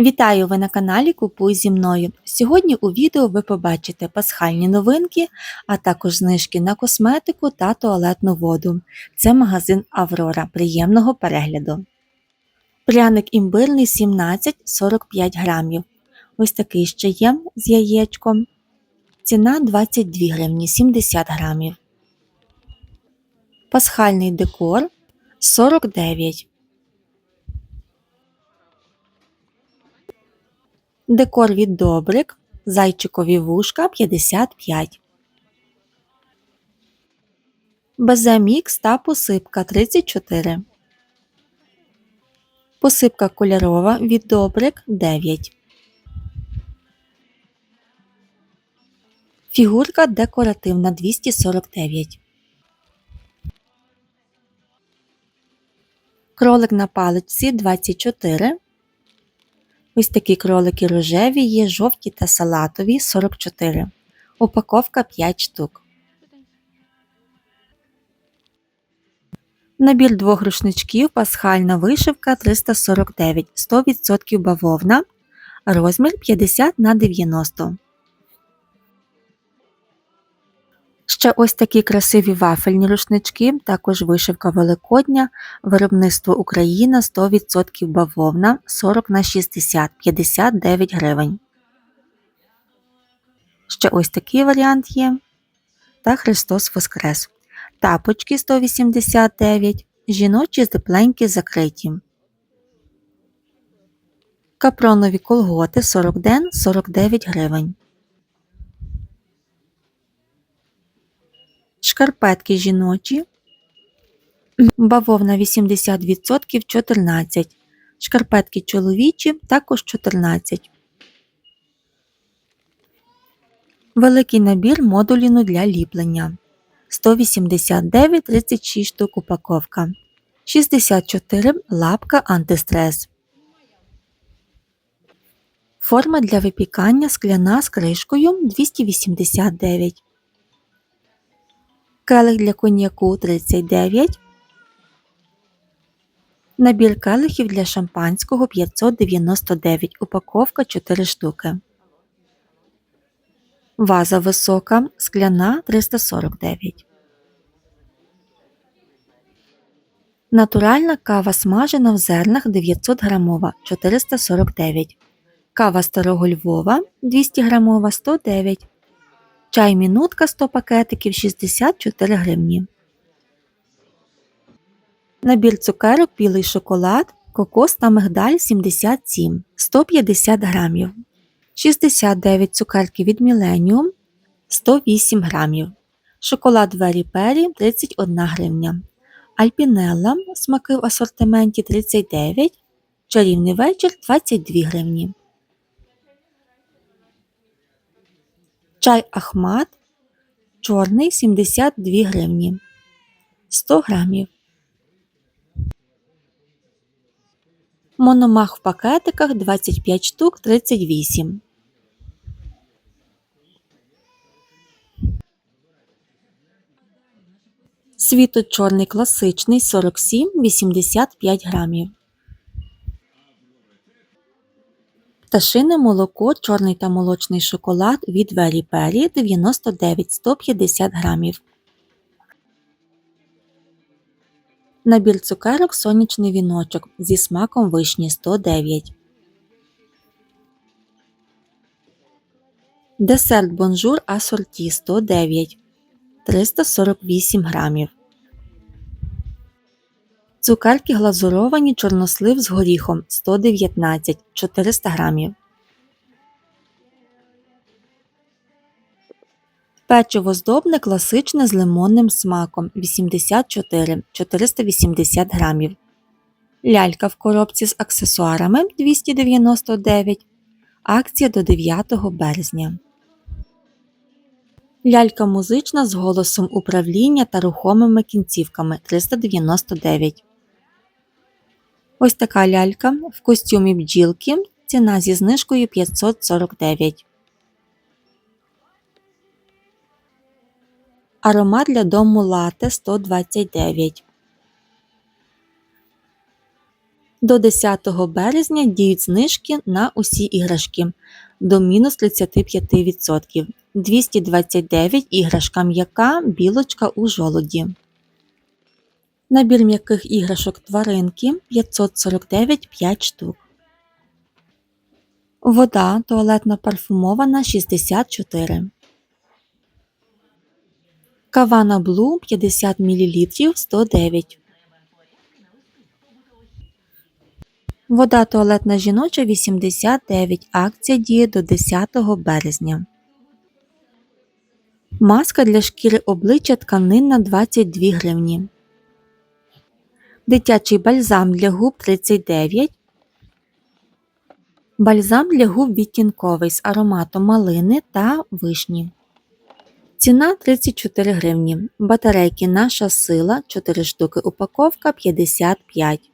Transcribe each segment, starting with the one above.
Вітаю ви на каналі Купуй зі мною. Сьогодні у відео ви побачите пасхальні новинки, а також знижки на косметику та туалетну воду. Це магазин Аврора. Приємного перегляду. Пряник імбирний 17-45 грамів. Ось такий ще є з яєчком. Ціна 22 гривні 70 грамів. Пасхальний декор 49 Декор від Добрик, зайчикові вушка 55. Беземікс та посипка 34. Посипка кольорова від Добрик 9. Фігурка декоративна 249. Кролик на паличці 24. Ось такі кролики рожеві є, жовті та салатові 44. Упаковка 5 штук. Набір двох рушничків пасхальна вишивка 349 100% бавовна. Розмір 50 на 90. Ще ось такі красиві вафельні рушнички, також вишивка Великодня, виробництво Україна 100% бавовна 40 на 60 59 гривень. Ще ось такий варіант є. Та Христос Воскрес. Тапочки 189, жіночі тепленькі закриті. Капронові колготи 40 ден 49 гривень. Шкарпетки жіночі. Бавовна 80% 14. Шкарпетки чоловічі також 14. Великий набір модуліну для ліплення. 189 36 штук упаковка. 64 лапка антистрес. Форма для випікання скляна з кришкою 289 келих для коньяку 39, набір келихів для шампанського 599, упаковка 4 штуки. Ваза висока, скляна 349. Натуральна кава смажена в зернах 900 грамова 449. Кава старого Львова 200 грамова 109 Чай мінутка 100 пакетиків 64 гривні. Набір цукерок білий шоколад, кокос та мигдаль 77 150 грамів. 69 цукерки від Millennium 108 грамів. Шоколад Вері Пері 31 гривня. Альпінелла смаки в асортименті 39. Чарівний вечір 22 гривні. Чай Ахмат чорний 72 гривні 100 грамів. Мономах в пакетиках 25 штук 38. Світо чорний класичний 47 85 грамів. Пташине молоко, чорний та молочний шоколад від Вері Пері 99-150 грамів. Набір цукерок сонячний віночок зі смаком вишні 109. Десерт бонжур асорті 109 348 грамів. Цукерки глазуровані чорнослив з горіхом 119 400 грамів. Печиво здобне класичне з лимонним смаком 84 480 грамів. Лялька в коробці з аксесуарами 299. Акція до 9 березня. Лялька музична з голосом управління та рухомими кінцівками 399. Ось така лялька в костюмі бджілки. Ціна зі знижкою 549. Аромат для дому лате 129. До 10 березня діють знижки на усі іграшки до мінус 35%. 229 іграшка м'яка, білочка у жолоді. Набір м'яких іграшок тваринки 549 5 штук. Вода туалетна парфумована 64. Кавана Блу 50 мл 109. Вода туалетна жіноча 89. Акція діє до 10 березня. Маска для шкіри обличчя тканинна 22 гривні. Дитячий бальзам для губ 39. Бальзам для губ відтінковий з ароматом малини та вишні. Ціна 34 гривні. Батарейки Наша сила 4 штуки. Упаковка 55.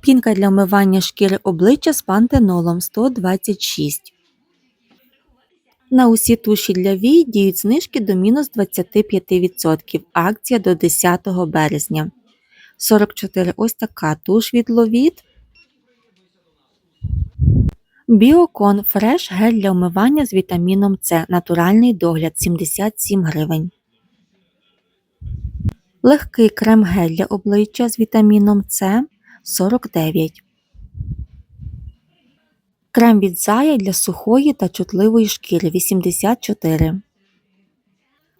Пінка для вмивання шкіри обличчя з пантенолом 126. На усі туші для вій діють знижки до мінус 25%. Акція до 10 березня. 44 ось така туш від Ловіт. Біокон Фреш гель для вмивання з вітаміном С. Натуральний догляд 77 гривень. Легкий крем-гель для обличчя з вітаміном С 49. Крем від Зая для сухої та чутливої шкіри 84.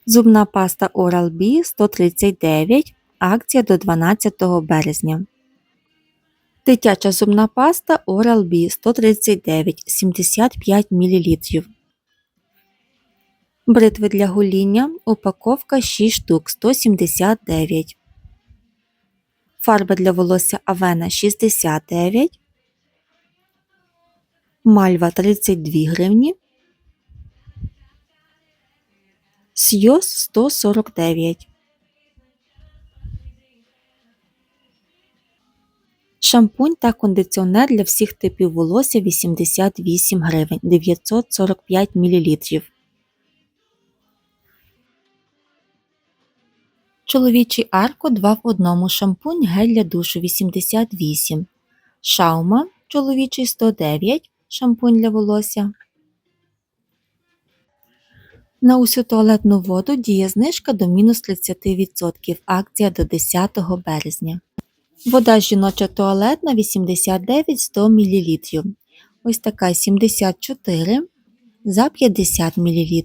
Зубна паста Oral-B 139. Акція до 12 березня. Дитяча зубна паста Oral-B 139 75 мл. Бритви для гоління. Упаковка 6 штук 179. Фарба для волосся Авена 69. Мальва 32 гривні. Сйоз 149. Шампунь та кондиціонер для всіх типів волосся 88 гривень 945 мл. Чоловічий арко 2 в 1 шампунь гель для душу 88. Шаума чоловічий 109 шампунь для волосся. На усю туалетну воду діє знижка до мінус 30%. Акція до 10 березня. Вода жіноча туалетна 89 100 мл. Ось така 74 за 50 мл.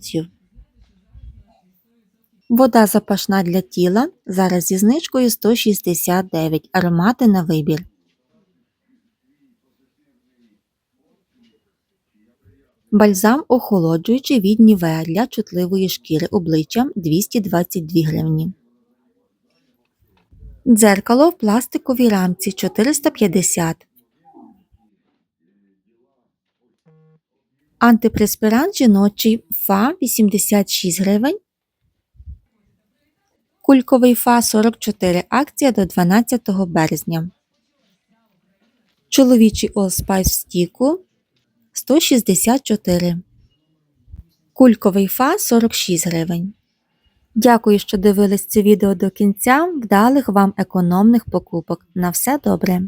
Вода запашна для тіла. Зараз зі знижкою 169 аромати на вибір. Бальзам охолоджуючий від Нівеа для чутливої шкіри обличчя 222 гривні. Дзеркало в пластиковій рамці 450. Антипреспірант жіночий ФА 86 гривень. Кульковий ФА 44 акція до 12 березня. Чоловічий Allspice в стіку 164. Кульковий фа 46 гривень. Дякую, що дивились це відео до кінця. Вдалих вам економних покупок. На все добре!